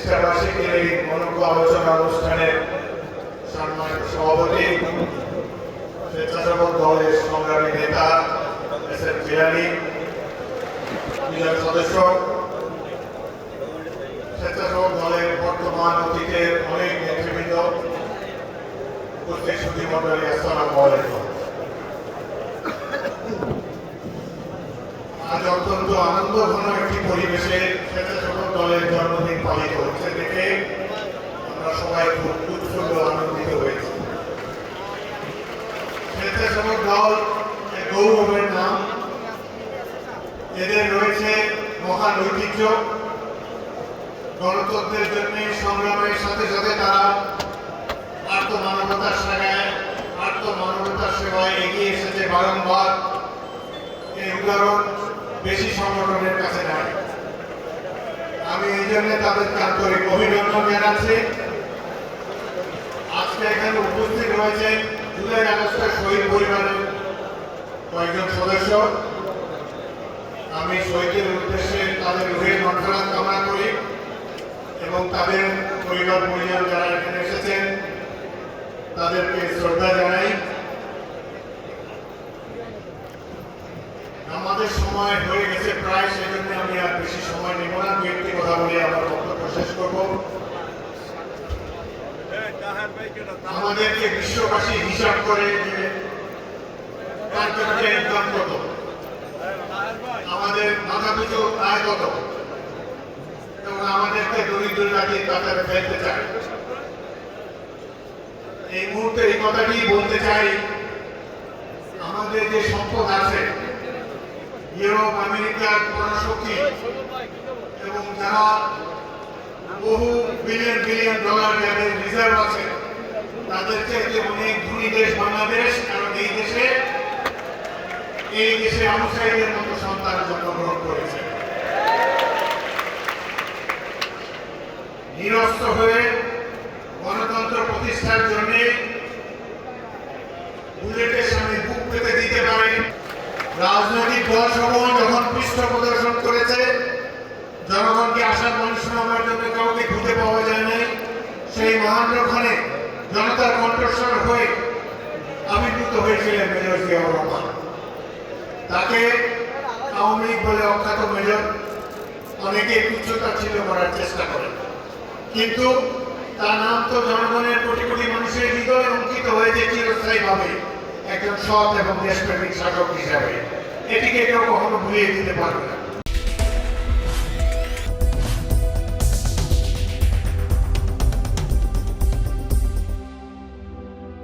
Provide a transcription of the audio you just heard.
প্রতিষ্ঠা এই মনোজ্ঞ আলোচনা অনুষ্ঠানের সম্মানিত সভাপতি, স্বেচ্ছাসেবক দলের সংগ্রামী নেতা, এস এম জিলানি সদস্য। স্বেচ্ছাসেবক দলের বর্তমান অতীতের অনেক নেতৃবৃন্দ উপস্থিত সুধী মন্ডলী আসসালামু আলাইকুম। আজ অত্যন্ত আনন্দ একটি পরিবেশে এদের রয়েছে মহান ঐতিহ্য। গণতন্ত্রের জন্য সংগ্রামের সাথে সাথে তারা আত্ম মানবতার সেবায় আত্ম মানবতার সেবায় এগিয়ে এসেছে বারংবার। এই উদাহরণ বেশি সংগঠনের কাছে নাই। আমি এই জন্য তাদেরকে আন্তরিক অভিনন্দন জানাচ্ছি। আজকে এখানে উপস্থিত রয়েছেন জুলাই আগস্টের শহীদ পরিবারের কয়েকজন সদস্য। আমি শহীদের উদ্দেশ্যে তাদের রুহের মন্ত্রণালয় কামনা করি এবং তাদের পরিবার, পরিজন যারা এখানে এসেছেন, তাদেরকে শ্রদ্ধা জানাই। আমাদের সময় হয়ে গেছে প্রায়, সেজন্য আমি আর বেশি সময় নেব না। দু একটি কথা বলে আমার বক্তব্য শেষ করব। আমাদেরকে বিশ্ববাসী হিসাব করে তার জন্য কত আমাদের মাথা পিছু এবং আমাদেরকে দরিদ্র ফেলতে চায়। এই মুহূর্তে এই কথাটি বলতে চাই, আমাদের যে সম্পদ আছে, ইউরোপ আমেরিকার পরাশক্তি এবং যারা বহু বিলিয়ন বিলিয়ন ডলার যাদের রিজার্ভ আছে, তাদের চাইতে অনেক ধনী দেশ বাংলাদেশ, কারণ এই দেশে এই দেশে আনুসারীদের মতো সন্তান জন্মগ্রহণ করেছে। নিরস্ত হয়ে গণতন্ত্র প্রতিষ্ঠার জন্য বুলেটের সামনে বুক পেতে দিতে পারে। রাজনৈতিক যখন পৃষ্ঠ প্রদর্শন করেছে, জনগণকে জন্য কাউকে খুঁজে পাওয়া যায় নাই। সেই মহেন্দ্রক্ষণে জনতার কণ্ঠস্বর হয়ে আবির্ভূত হয়েছিলেন মেজর জিয়াউর রহমান। তাকে আওয়ামী লীগ বলে অখ্যাত মেজর অনেকে তুচ্ছতা ছিল করার চেষ্টা করে কিন্তু তার নাম তো জনগণের কোটি কোটি মানুষের হৃদয়ে অঙ্কিত হয়েছে চিরস্থায়ীভাবে একজন সৎ এবং দেশপ্রেমিক শাসক হিসাবে। এটিকে কেউ কখনো ভুলিয়ে দিতে পারবে না।